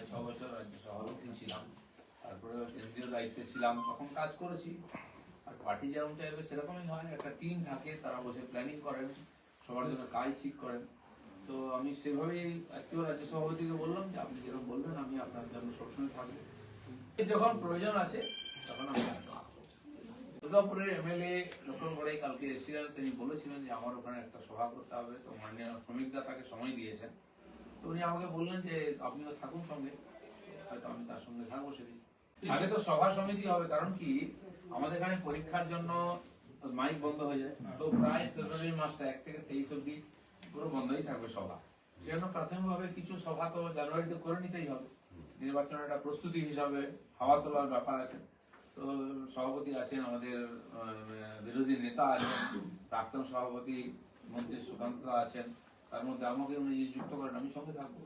প্রায় ছ বছর রাজ্য সভাপতি ছিলাম। তারপরে কেন্দ্রীয় দায়িত্বে ছিলাম, তখন কাজ করেছি। আর পার্টি যেরকম চাইবে সেরকমই হয়, একটা টিম থাকে, তারা বসে প্ল্যানিং করেন, সবার জন্য কাজ ঠিক করেন। তো আমি সেভাবেই আজকেও রাজ্য সভাপতিকে বললাম যে, আপনি যেরকম বলবেন, আমি আপনার জন্য সবসময় থাকব। যখন প্রয়োজন আছে, তখন আমি। দুর্গাপুরের এমএলএ লোকন গড়াই কালকে এসেছিলেন, তিনি বলেছিলেন যে, আমার ওখানে একটা সভা করতে হবে। তো মাননীয় শ্রমিকরা তাকে সময় দিয়েছেন। তো উনি আমাকে বললেন যে আপনিও থাকুন সঙ্গে। হয়তো আমি তার সঙ্গে থাকব সেদিন। আগে তো সভা সমিতি হবে কারণ কি? আমাদের এখানে পরীক্ষার জন্য মাইক বন্ধ হয়ে যায়। তো প্রায় ফেব্রুয়ারি মাসটা এক থেকে তেইশ অব্দি পুরো বন্ধই থাকবে সভা। সেজন্য প্রাথমিকভাবে কিছু সভা তো জানুয়ারিতে করে নিতেই হবে। নির্বাচনের একটা প্রস্তুতি হিসাবে হাওয়া তোলার ব্যাপার আছে। তো সভাপতি আছেন আমাদের বিরোধী নেতা আছেন প্রাক্তন সভাপতি মন্ত্রী সুকান্ত আছেন। তার মধ্যে আমাকে উনি যুক্ত করেন আমি সঙ্গে থাকব।